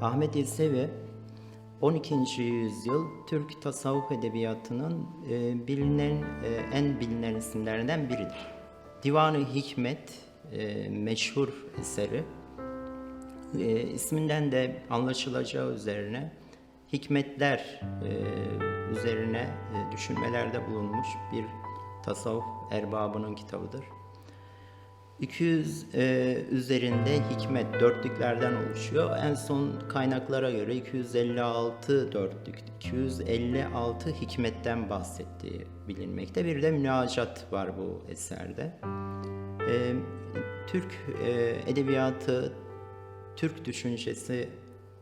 Ahmet Yesevi 12. yüzyıl Türk tasavvuf edebiyatının e, bilinen e, en bilinen isimlerinden biridir. Divanı Hikmet e, meşhur eseri. E, isminden de anlaşılacağı üzerine hikmetler e, üzerine e, düşünmelerde bulunmuş bir tasavvuf erbabının kitabıdır. 200 e, üzerinde hikmet dörtlüklerden oluşuyor. En son kaynaklara göre 256 dörtlük, 256 hikmetten bahsettiği bilinmekte. Bir de münacat var bu eserde. E, Türk e, edebiyatı, Türk düşüncesi,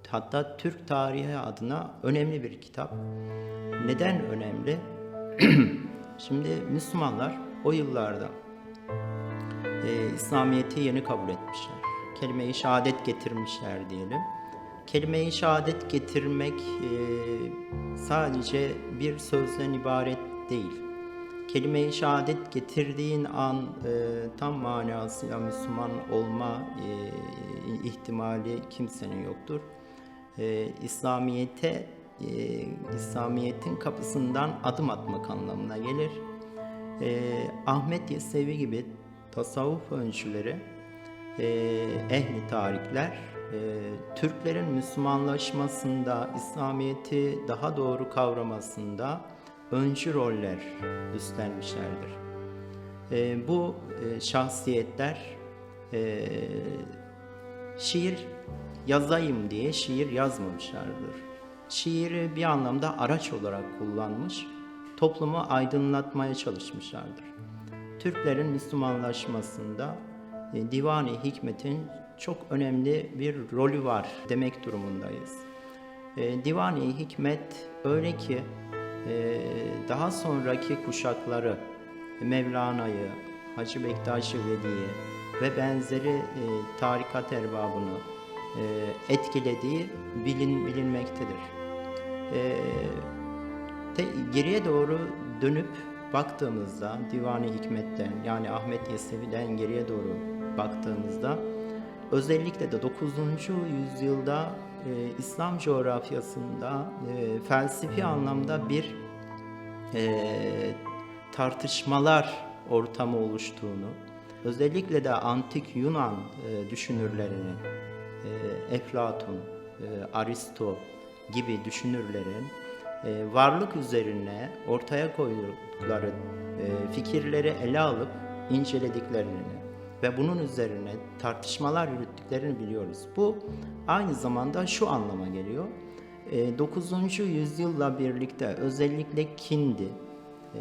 hatta Türk tarihi adına önemli bir kitap. Neden önemli? Şimdi Müslümanlar o yıllarda e, İslamiyet'i yeni kabul etmişler. Kelime-i şehadet getirmişler diyelim. Kelime-i şehadet getirmek e, sadece bir sözden ibaret değil. Kelime-i şehadet getirdiğin an e, tam manasıyla Müslüman olma e, ihtimali kimsenin yoktur. E, İslamiyet'e e, İslamiyet'in kapısından adım atmak anlamına gelir. E, Ahmet Yesevi gibi tasavvuf öncüleri, e, ehli tarikler, e, Türklerin Müslümanlaşmasında, İslamiyet'i daha doğru kavramasında öncü roller üstlenmişlerdir. E, bu e, şahsiyetler şiir yazayım diye şiir yazmamışlardır. Şiiri bir anlamda araç olarak kullanmış, toplumu aydınlatmaya çalışmışlardır. Türklerin Müslümanlaşmasında e, Divani Hikmet'in çok önemli bir rolü var demek durumundayız. E, Divani Hikmet öyle ki e, daha sonraki kuşakları Mevlana'yı, Hacı Bektaş Veli'yi ve benzeri tarikat erbabını etkilediği bilin, bilinmektedir. Te, geriye doğru dönüp baktığımızda Divani Hikmet'ten yani Ahmet Yesevi'den geriye doğru baktığımızda özellikle de 9. yüzyılda e, İslam coğrafyasında e, felsefi anlamda bir e, tartışmalar ortamı oluştuğunu, özellikle de antik Yunan e, düşünürlerinin, e, Eflatun, e, Aristo gibi düşünürlerin e, varlık üzerine ortaya koydukları e, fikirleri ele alıp incelediklerini ve bunun üzerine tartışmalar yürüttüklerini biliyoruz. Bu aynı zamanda şu anlama geliyor. E, 9. yüzyılla birlikte özellikle Kindi, e,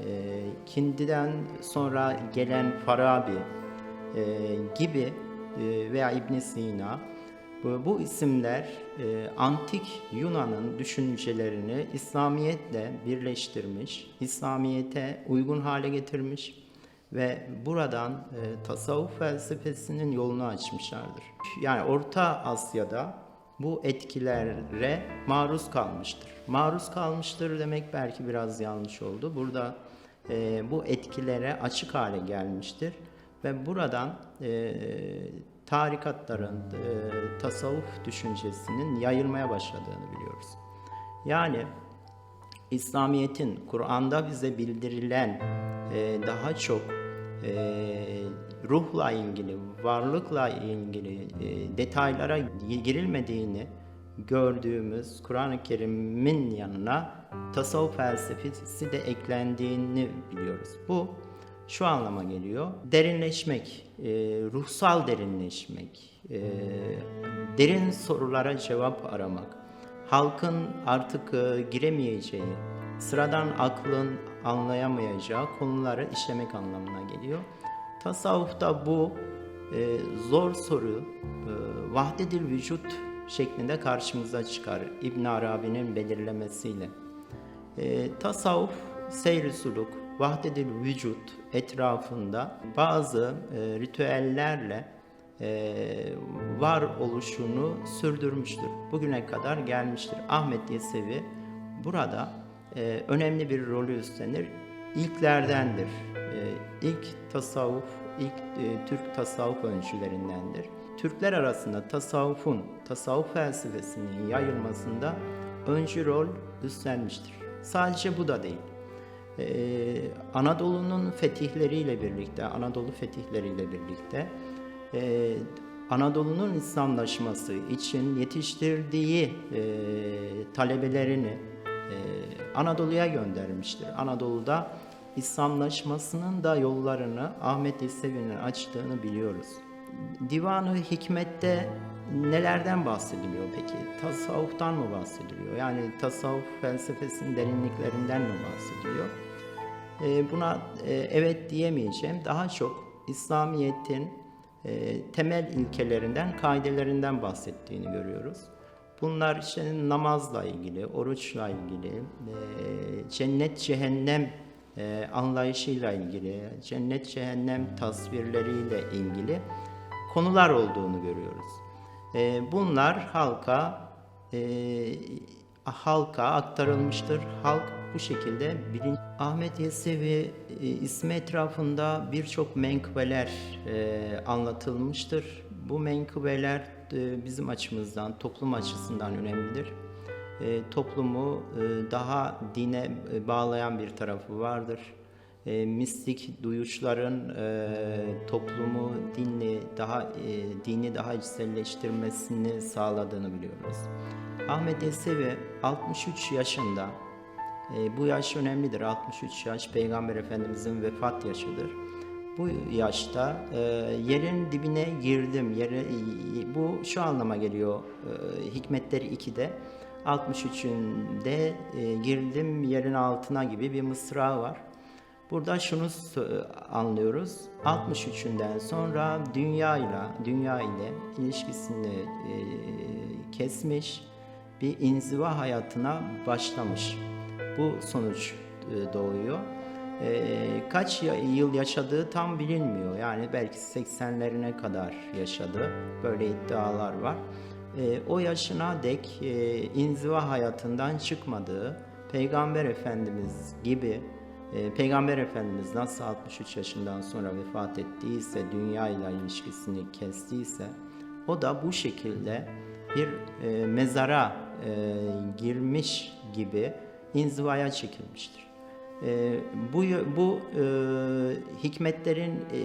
Kindi'den sonra gelen Farabi gibi veya İbn Sina bu, isimler e, antik Yunan'ın düşüncelerini İslamiyetle birleştirmiş, İslamiyete uygun hale getirmiş ve buradan e, tasavvuf felsefesinin yolunu açmışlardır. Yani Orta Asya'da bu etkilere maruz kalmıştır. Maruz kalmıştır demek belki biraz yanlış oldu. Burada e, bu etkilere açık hale gelmiştir ve buradan tarikatların, e, tasavvuf düşüncesinin yayılmaya başladığını biliyoruz. Yani İslamiyet'in Kur'an'da bize bildirilen e, daha çok e, ruhla ilgili, varlıkla ilgili e, detaylara girilmediğini gördüğümüz Kur'an-ı Kerim'in yanına tasavvuf felsefesi de eklendiğini biliyoruz. Bu şu anlama geliyor. Derinleşmek, e, ruhsal derinleşmek, e, derin sorulara cevap aramak, halkın artık e, giremeyeceği, sıradan aklın anlayamayacağı konuları işlemek anlamına geliyor. Tasavvufta bu e, zor soru e, vahdedil vücut şeklinde karşımıza çıkar İbn Arabi'nin belirlemesiyle. E, tasavvuf seyri suluk, vahdedil vücut etrafında bazı e, ritüellerle e, var oluşunu sürdürmüştür. Bugüne kadar gelmiştir. Ahmet Yesevi burada e, önemli bir rolü üstlenir. İlklerdendir. E, ilk tasavvuf, ilk e, Türk tasavvuf öncülerindendir. Türkler arasında tasavvufun, tasavvuf felsefesinin yayılmasında öncü rol üstlenmiştir. Sadece bu da değil. Ee, Anadolu'nun fetihleriyle birlikte, Anadolu fetihleriyle birlikte e, Anadolu'nun İslamlaşması için yetiştirdiği e, talebelerini e, Anadolu'ya göndermiştir. Anadolu'da İslamlaşmasının da yollarını Ahmet Yesevi'nin açtığını biliyoruz. Divanı Hikmet'te nelerden bahsediliyor peki? Tasavvuftan mı bahsediliyor? Yani tasavvuf felsefesinin derinliklerinden mi bahsediliyor? E, buna e, evet diyemeyeceğim. Daha çok İslamiyet'in e, temel ilkelerinden, kaidelerinden bahsettiğini görüyoruz. Bunlar işte namazla ilgili, oruçla ilgili, e, cennet cehennem anlayışıyla ilgili, cennet cehennem tasvirleriyle ilgili konular olduğunu görüyoruz. Bunlar halka halka aktarılmıştır. Halk bu şekilde bilin Ahmet Yesevi e, ismi etrafında birçok menkıbeler e, anlatılmıştır. Bu menkıbeler e, bizim açımızdan, toplum açısından önemlidir. E, toplumu e, daha dine e, bağlayan bir tarafı vardır. E, mistik duyuşların e, toplumu dinli daha e, dini daha içselleştirmesini sağladığını biliyoruz. Ahmet Yesevi 63 yaşında e, bu yaş önemlidir. 63 yaş Peygamber Efendimizin vefat yaşıdır. Bu yaşta e, yerin dibine girdim. Yere, bu şu anlama geliyor e, Hikmetleri 2'de. 63'ünde e, girdim yerin altına gibi bir mısra var. Burada şunu anlıyoruz. 63'ünden sonra dünyayla, dünya ile ilişkisini e, kesmiş, bir inziva hayatına başlamış. Bu sonuç e, doğuyor. E, kaç yıl yaşadığı tam bilinmiyor. Yani belki 80'lerine kadar yaşadı. Böyle iddialar var. E, o yaşına dek inziva hayatından çıkmadığı, Peygamber Efendimiz gibi Peygamber Efendimiz nasıl 63 yaşından sonra vefat ettiyse, dünya ile ilişkisini kestiyse, o da bu şekilde bir mezara girmiş gibi inzivaya çekilmiştir. E, bu bu e, hikmetlerin e,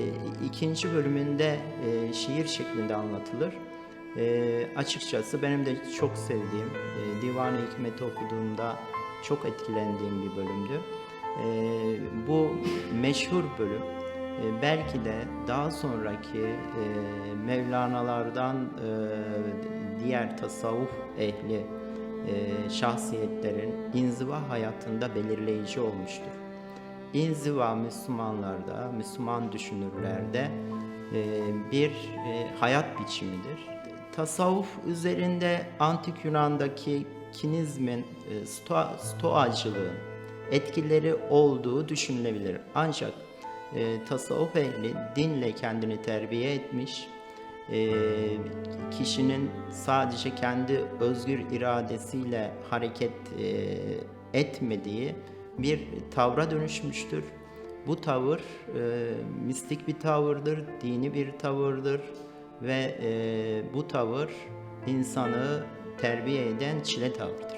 ikinci bölümünde e, şiir şeklinde anlatılır. E, açıkçası benim de çok sevdiğim, e, Divan-ı Hikmet'i okuduğumda çok etkilendiğim bir bölümdü. E, bu meşhur bölüm e, belki de daha sonraki e, Mevlana'lardan e, diğer tasavvuf ehli e, şahsiyetlerin inziva hayatında belirleyici olmuştur. İnziva Müslümanlarda, Müslüman düşünürlerde e, bir e, hayat biçimidir. Tasavvuf üzerinde antik Yunan'daki kinizmin, e, stoa, stoacılığın etkileri olduğu düşünülebilir. Ancak e, tasavvuf ehli dinle kendini terbiye etmiş, e, kişinin sadece kendi özgür iradesiyle hareket e, etmediği bir tavra dönüşmüştür. Bu tavır e, mistik bir tavırdır, dini bir tavırdır ve e, bu tavır insanı terbiye eden çile tavrıdır.